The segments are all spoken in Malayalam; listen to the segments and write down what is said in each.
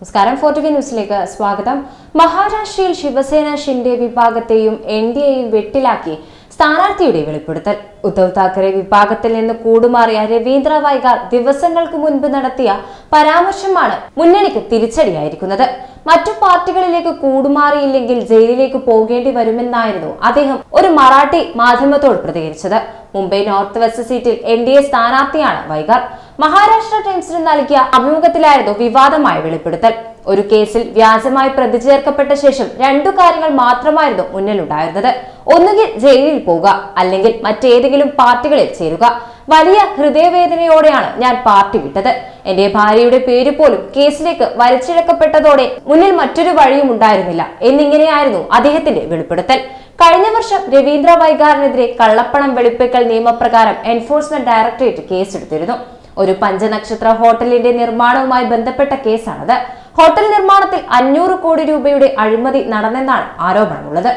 നമസ്കാരം. ഫോർട്ടുഗി ന്യൂസിലേക്ക് സ്വാഗതം. മഹാരാഷ്ട്രയിൽ ശിവസേന ഷിൻഡെ വിഭാഗത്തെയും എൻ ഡി എയും വെട്ടിലാക്കി സ്ഥാനാർത്ഥിയുടെ വെളിപ്പെടുത്തൽ. ഉദ്ധവ് താക്കറെ വിഭാഗത്തിൽ നിന്ന് കൂടുമാറിയ രവീന്ദ്ര വൈകാർ ദിവസങ്ങൾക്ക് മുൻപ് നടത്തിയ പരാമർശമാണ് മുന്നണിക്ക് തിരിച്ചടിയായിരിക്കുന്നത്. മറ്റു പാർട്ടികളിലേക്ക് കൂടുമാറിയില്ലെങ്കിൽ ജയിലിലേക്ക് പോകേണ്ടി വരുമെന്നായിരുന്നു അദ്ദേഹം ഒരു മറാഠി മാധ്യമത്തോട് പ്രതികരിച്ചത്. മുംബൈ നോർത്ത് വെസ്റ്റ് സീറ്റിൽ എൻ ഡി എ സ്ഥാനാർത്ഥിയാണ് വൈകാർ മഹാരാഷ്ട്ര ടൈംസിന് നൽകിയ അഭിമുഖത്തിലായിരുന്നു വിവാദമായ വെളിപ്പെടുത്തൽ. ഒരു കേസിൽ വ്യാജമായി പ്രതി ചേർക്കപ്പെട്ട ശേഷം രണ്ടു കാര്യങ്ങൾ മാത്രമായിരുന്നു മുന്നിലുണ്ടായിരുന്നത്. ഒന്നുകിൽ ജയിലിൽ പോവുക അല്ലെങ്കിൽ മറ്റേതെങ്കിലും പാർട്ടികളിൽ ചേരുക. വലിയ ഹൃദയവേദനയോടെയാണ് ഞാൻ പാർട്ടി വിട്ടത്. എന്റെ ഭാര്യയുടെ പേര് പോലും കേസിലേക്ക് വരച്ചിഴക്കപ്പെട്ടതോടെ മുന്നിൽ മറ്റൊരു വഴിയും ഉണ്ടായിരുന്നില്ല എന്നിങ്ങനെയായിരുന്നു അദ്ദേഹത്തിന്റെ വെളിപ്പെടുത്തൽ. കഴിഞ്ഞ വർഷം രവീന്ദ്ര വൈകാറിനെതിരെ കള്ളപ്പണം വെളുപ്പിക്കൽ നിയമപ്രകാരം എൻഫോഴ്സ്മെന്റ് ഡയറക്ടറേറ്റ് കേസെടുത്തിരുന്നു. ഒരു പഞ്ചനക്ഷത്ര ഹോട്ടലിന്റെ നിർമ്മാണവുമായി ബന്ധപ്പെട്ട കേസാണത്. ഹോട്ടൽ നിർമ്മാണത്തിൽ അഞ്ഞൂറ് കോടി രൂപയുടെ അഴിമതി നടന്നെന്നാണ് ആരോപണമുള്ളത്.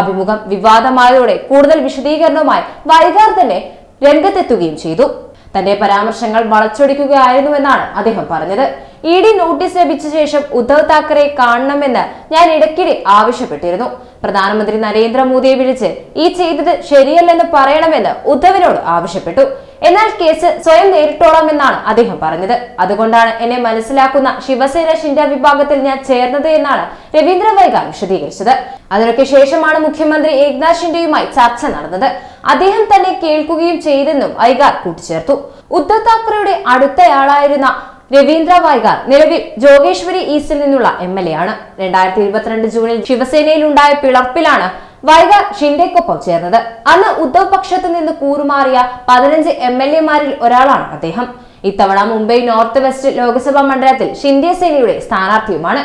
അഭിമുഖം വിവാദമായതോടെ കൂടുതൽ വിശദീകരണവുമായി വൈകാർ തന്നെ രംഗത്തെത്തുകയും ചെയ്തു. തന്റെ പരാമർശങ്ങൾ വളച്ചൊടിക്കുകയായിരുന്നുവെന്നാണ് അദ്ദേഹം പറഞ്ഞത്. ഇ ഡി നോട്ടീസ് ലഭിച്ച ശേഷം ഉദ്ധവ് താക്കറെ കാണണമെന്ന് ഞാൻ ഇടയ്ക്കിടെ ആവശ്യപ്പെട്ടിരുന്നു. പ്രധാനമന്ത്രി നരേന്ദ്രമോദിയെ വിളിച്ച് ഈ ചെയ്തത് ശരിയല്ലെന്ന് പറയണമെന്ന് ഉദ്ധവിനോട് ആവശ്യപ്പെട്ടു. എന്നാൽ കേസ് സ്വയം നേരിട്ടോളാമെന്നാണ് അദ്ദേഹം പറഞ്ഞത്. അതുകൊണ്ടാണ് എന്നെ മനസ്സിലാക്കുന്ന ശിവസേന ഷിൻഡ വിഭാഗത്തിൽ ഞാൻ ചേർന്നത് എന്നാണ് രവീന്ദ്ര വൈഗ വിശദീകരിച്ചത്. അതിനൊക്കെ ശേഷമാണ് മുഖ്യമന്ത്രി ഏക്നാഥ് ഷിൻഡെയുമായി ചർച്ച നടന്നത്. അദ്ദേഹം തന്നെ കേൾക്കുകയും ചെയ്തെന്നും ഐഗാർ കൂട്ടിച്ചേർത്തു. ഉദ്ധവ് താക്കറെയുടെ അടുത്തയാളായിരുന്ന രവീന്ദ്ര വൈകാർ നിലവിൽ ജോഗേശ്വരി ഈസ്റ്റിൽ നിന്നുള്ള എം എൽ എ ആണ്. രണ്ടായിരത്തി ഇരുപത്തിരണ്ട് ജൂണിൽ ശിവസേനയിലുണ്ടായ പിളർപ്പിലാണ് വൈകാർ ഷിൻഡെക്കൊപ്പം ചേർന്നത്. അന്ന് ഉദ്ധവ് പക്ഷത്ത് നിന്ന് കൂറുമാറിയ പതിനഞ്ച് എം എൽ എമാരിൽ ഒരാളാണ് അദ്ദേഹം. ഇത്തവണ മുംബൈ നോർത്ത് വെസ്റ്റ് ലോക്സഭാ മണ്ഡലത്തിൽ ഷിൻഡെ സേനയുടെ സ്ഥാനാർത്ഥിയുമാണ്.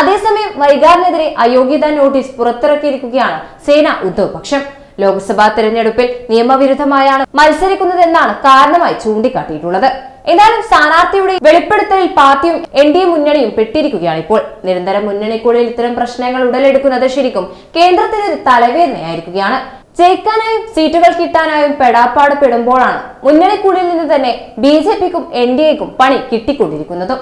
അതേസമയം വൈകാറിനെതിരെ അയോഗ്യതാ നോട്ടീസ് പുറത്തിറക്കിയിരിക്കുകയാണ് സേന ഉദ്ധവ് പക്ഷം ലോക്സഭാ തെരഞ്ഞെടുപ്പിൽ നിയമവിരുദ്ധമായാണ് മത്സരിക്കുന്നതെന്നാണ് കാരണമായി ചൂണ്ടിക്കാട്ടിയിട്ടുള്ളത്. എന്നാലും സ്ഥാനാർത്ഥിയുടെ വെളിപ്പെടുത്തലിൽ പാർട്ടിയും എൻ ഡി എ മുന്നണിയും പെട്ടിരിക്കുകയാണ് ഇപ്പോൾ. നിരന്തരം മുന്നണിക്കുള്ളിൽ ഇത്തരം പ്രശ്നങ്ങൾ ഉടലെടുക്കുന്നത് ശരിക്കും കേന്ദ്രത്തിന് തലവേദനയായിരിക്കുകയാണ്. ജയിക്കാനായും സീറ്റുകൾ കിട്ടാനായും പെടാപ്പാട് പെടുമ്പോഴാണ് മുന്നണിക്കുള്ളിൽ നിന്ന് തന്നെ ബി ജെ പിക്കും എൻ ഡി എക്കും പണി കിട്ടിക്കൊണ്ടിരിക്കുന്നതും.